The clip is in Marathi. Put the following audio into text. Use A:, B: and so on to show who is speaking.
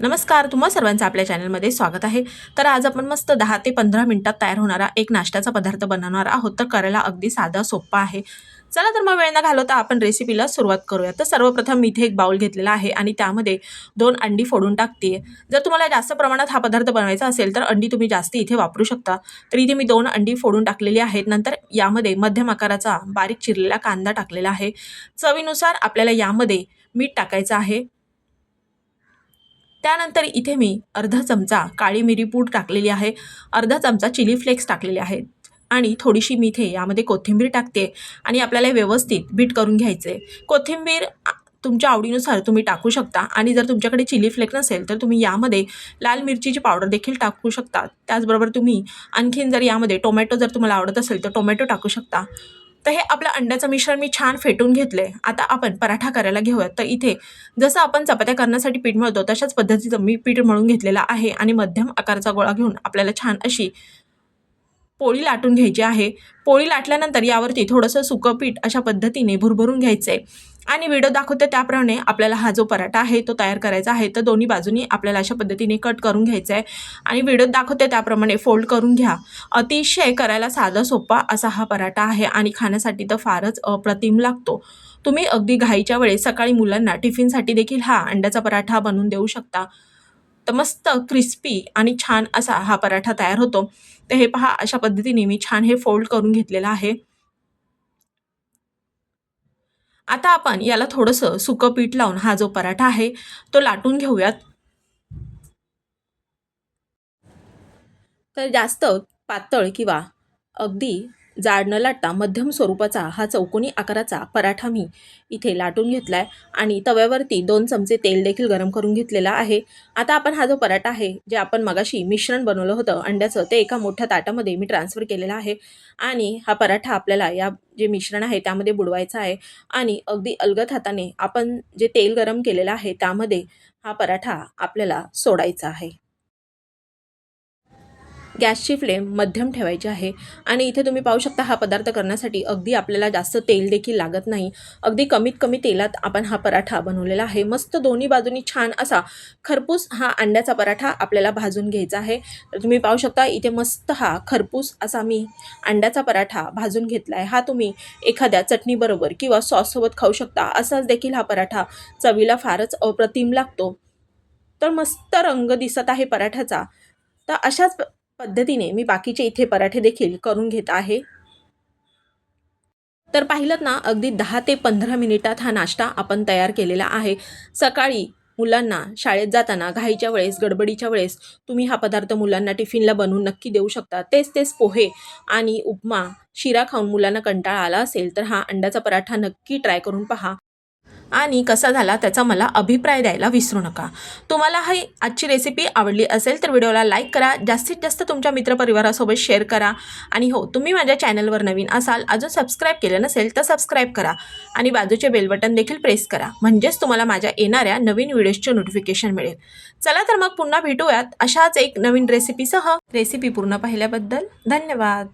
A: नमस्कार तुम्हा सर्वांचं आपल्या चॅनलमध्ये स्वागत आहे. तर आज आपण मस्त दहा ते पंधरा मिनिटात तयार होणारा एक नाश्त्याचा पदार्थ बनवणार आहोत. तर करायला अगदी साधा सोपा आहे. चला तर मग वेळ न घालवता आपण रेसिपीला सुरुवात करूया. तर सर्वप्रथम मी इथे एक बाउल घेतलेला आहे आणि त्यामध्ये दोन अंडी फोडून टाकते जर तुम्हाला जास्त प्रमाणात हा पदार्थ बनवायचा असेल तर अंडी तुम्ही जास्त इथे वापरू शकता. तर इथे मी दोन अंडी फोडून टाकलेली आहेत. नंतर यामध्ये मध्यम आकाराचा बारीक चिरलेला कांदा टाकलेला आहे. चवीनुसार आपल्याला यामध्ये मीठ टाकायचं आहे. त्यानंतर इथे मी अर्धा चमचा काळी मिरी पूड टाकलेली आहे अर्धा चमचा चिली फ्लेक्स टाकलेले आहेत आणि थोडीशी मी इथे यामध्ये कोथिंबीर टाकते आणि आपल्याला हे व्यवस्थित बीट करून घ्यायचे. कोथिंबीर तुमच्या आवडीनुसार तुम्ही टाकू शकता आणि जर तुमच्याकडे चिली फ्लेक्स नसेल तर तुम्ही यामध्ये लाल मिरचीची पावडर देखील टाकू शकता. त्याचबरोबर तुम्ही आणखीन जर यामध्ये टोमॅटो जर तुम्हाला आवडत असेल तर टोमॅटो टाकू शकता. तर हे आपलं अंड्याचं मिश्रण मी छान फेटून घेतलं आहे आता आपण पराठा करायला घेऊयात. तर इथे जसं आपण चपात्या करण्यासाठी पीठ मळतो तशाच पद्धतीचं मी पीठ मळून घेतलेलं आहे आणि मध्यम आकाराचा गोळा घेऊन आपल्याला छान अशी पोळी लाटून घ्यायची आहे. पोळी लाटल्यानंतर यावरती थोडंसं सुकं पीठ अशा पद्धतीने भुरभरून घ्यायचं आहे आणि व्हिडिओ दाखवते त्याप्रमाणे आपल्याला हा जो पराठा आहे तो तयार करायचा आहे. तर दोन्ही बाजूनी आपल्याला अशा पद्धतीने कट करून घ्यायचा आहे आणि व्हिडिओ दाखवते त्याप्रमाणे फोल्ड करून घ्या. अतिशय करायला साधा सोपा असा हा पराठा आहे आणि खाण्यासाठी तर फारच अप्रतिम लागतो. तुम्ही अगदी घाईच्या वेळेस सकाळी मुलांना टिफिनसाठी देखील हा अंड्याचा पराठा बनवून देऊ शकता. तर मस्त क्रिस्पी आणि छान असा हा पराठा तयार होतो. तर हे पहा अशा पद्धतीने मी छान हे फोल्ड करून घेतलेलं आहे. आता आपण याला थोडंसं सुकं पीठ लावून हा जो पराठा आहे तो लाटून घेऊयात. तर जास्त पातळ किंवा अगदी जाड न लाटता मध्यम स्वरूपाचा हा चौकोनी आकाराचा पराठा मी इथे लाटून घेतला आहे आणि तव्यावरती दोन चमचे तेल देखील गरम करून घेतलेला आहे. आता आपण हा जो पराठा आहे जे आपण मगाशी मिश्रण बनवलं होतं अंड्याचं ते एका मोठ्या ताटामध्ये मी ट्रान्सफर केलेला आहे. आणि हा पराठा आपल्याला या जे मिश्रण आहे त्यामध्ये बुडवायचं आहे. आणि अगदी अलगद हाताने आपण जे तेल गरम केलेलं आहे त्यामध्ये हा पराठा आपल्याला सोडायचा आहे. गॅसची फ्लेम मध्यम ठेवायची आहे. आणि इथे तुम्ही पाहू शकता हा पदार्थ करण्यासाठी अगदी आपल्याला जास्त तेल देखील लागत नाही. अगदी कमीत कमी तेलात आपण हा पराठा बनवलेला आहे. मस्त दोन्ही बाजूनी छान असा खरपूस हा अंड्याचा पराठा आपल्याला भाजून घ्यायचा आहे. तर तुम्ही पाहू शकता इथे मस्त हा खरपूस असा मी अंड्याचा पराठा भाजून घेतला आहे हा तुम्ही एखाद्या चटणीबरोबर किंवा सॉससोबत खाऊ शकता. असाच देखील हा पराठा चवीला फारच अप्रतिम लागतो. तर मस्त रंग दिसत आहे पराठ्याचा. तर अशाच पद्धतीने मी बाकीचे इथे पराठे देखील करून घेत आहे. तर पाहिलं ना अगदी दहा ते पंधरा मिनिटात हा नाश्ता आपण तयार केलेला आहे. सकाळी मुलांना शाळेत जाताना घाईच्या वेळेस गडबडीच्या वेळेस तुम्ही हा पदार्थ मुलांना टिफिनला बनवून नक्की देऊ शकता. तेच तेच पोहे आणि उपमा शिरा खाऊन मुलांना कंटाळा आला असेल तर हा अंड्याचा पराठा नक्की ट्राय करून पहा. आणि कसा झाला त्याचा मला अभिप्राय द्यायला विसरू नका. तुम्हाला ही आजची रेसिपी आवडली असेल तर व्हिडिओला लाईक करा जास्तीत जास्त तुमच्या मित्रपरिवारासोबत शेअर करा. आणि हो तुम्ही माझ्या चॅनलवर नवीन असाल अजून सबस्क्राईब केलं नसेल तर सबस्क्राईब करा. आणि बाजूचे बेल बटन देखील प्रेस करा. म्हणजेच तुम्हाला माझ्या येणाऱ्या नवीन व्हिडिओजचे नोटिफिकेशन मिळेल. चला तर मग पुन्हा भेटूयात अशाच एक नवीन रेसिपीसह रेसिपी पूर्ण पाहिल्याबद्दल धन्यवाद.